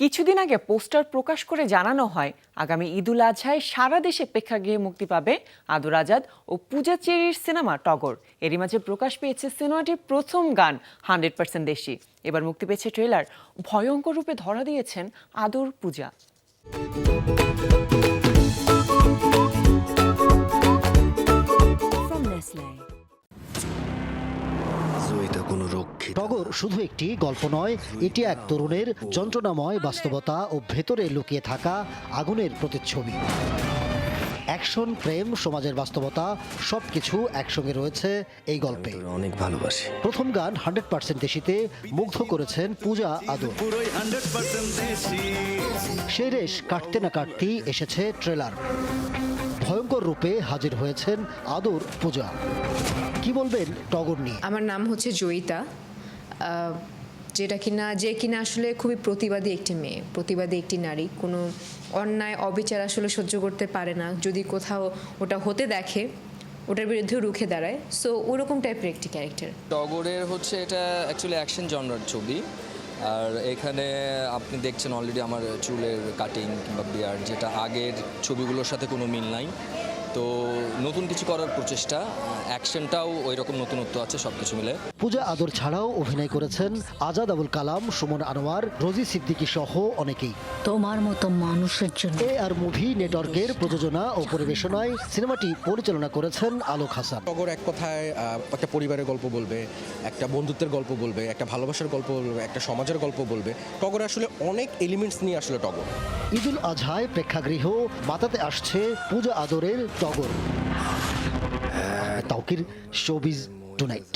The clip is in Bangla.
কিছুদিন আগে পোস্টার প্রকাশ করে জানানো হয়, আগামী ঈদুল আজহায় সারা দেশে প্রেক্ষাগৃহে মুক্তি পাবে আদর আজাদ ও পূজা চেরির সিনেমা টগর। এরই মাঝে প্রকাশ পেয়েছে সিনেমাটির প্রথম গান, হান্ড্রেড পার্সেন্ট দেশি। এবার মুক্তি পেয়েছে ট্রেলার। ভয়ঙ্কর রূপে ধরা দিয়েছেন আদর পূজা। কোনো রক্ষিত টগর শুধু একটি গল্প নয় এটি এক তরুণের যন্ত্রণাময় বাস্তবতা ও ভেতরে লুকিয়ে থাকা আগুনের প্রতিচ্ছবি। অ্যাকশন প্রেম সমাজের বাস্তবতা সবকিছু একসঙ্গে রয়েছে এই গল্পে। অনেক ভালোবাসি। প্রথম গান হান্ড্রেড পার্সেন্ট দেশিতে মুগ্ধ করেছেন পূজা আদর। সেই রেশ কাটতে না কাটতেই এসেছে ট্রেলার। ভয়ঙ্কর রূপে হাজির হয়েছেন আদর পূজা। কি বলবেন টগর নিয়ে? আমার নাম হচ্ছে জয়িতা। যেটা কিনা যে কিনা আসলে খুবই প্রতিবাদী একটি মেয়ে প্রতিবাদী একটি নারী। কোনো অন্যায় অবিচার আসলে সহ্য করতে পারে না। যদি কোথাও ওটা হতে দেখে ওটার বিরুদ্ধে রুখে দাঁড়ায়। সো ওরকম টাইপের একটি ক্যারেক্টার টগরের হচ্ছে এটা অ্যাকচুয়ালি অ্যাকশন জনরার ছবি। আর এখানে আপনি দেখছেন অলরেডি আমার চুলের কাটিং কিংবা বিয়ার যেটা আগের ছবিগুলোর সাথে কোনো মিল নাই। তো নতুন কিছু করার প্রচেষ্টা অ্যাকশনটাও ওই রকম নতুনত্ব আছে সব কিছু মিলে। পূজা আদর ছাড়াও অভিনয় করেছেন আজাদ আবুল কালাম সুমন আনোয়ার রোজি সিদ্দিকী সহ অনেকেই। তোমার মতো মানুষের জন্য। এ আর মুভি নেটওয়ার্কের প্রযোজনা ও পরিবেশনায় সিনেমাটি পরিচালনা করেছেন আলোক হাসান। টগর এক কথায় একটা পরিবারের গল্প বলবে একটা বন্ধুত্বের গল্প বলবে একটা ভালোবাসার গল্প বলবে একটা সমাজের গল্প বলবে। টগর আসলে অনেক এলিমেন্টস নিয়ে আসলে টগর। ঈদুল আজহায় প্রেক্ষাগৃহ মাতাতে আসছে পূজা আদরের টগর তাওকির শোবিজ টুনাইট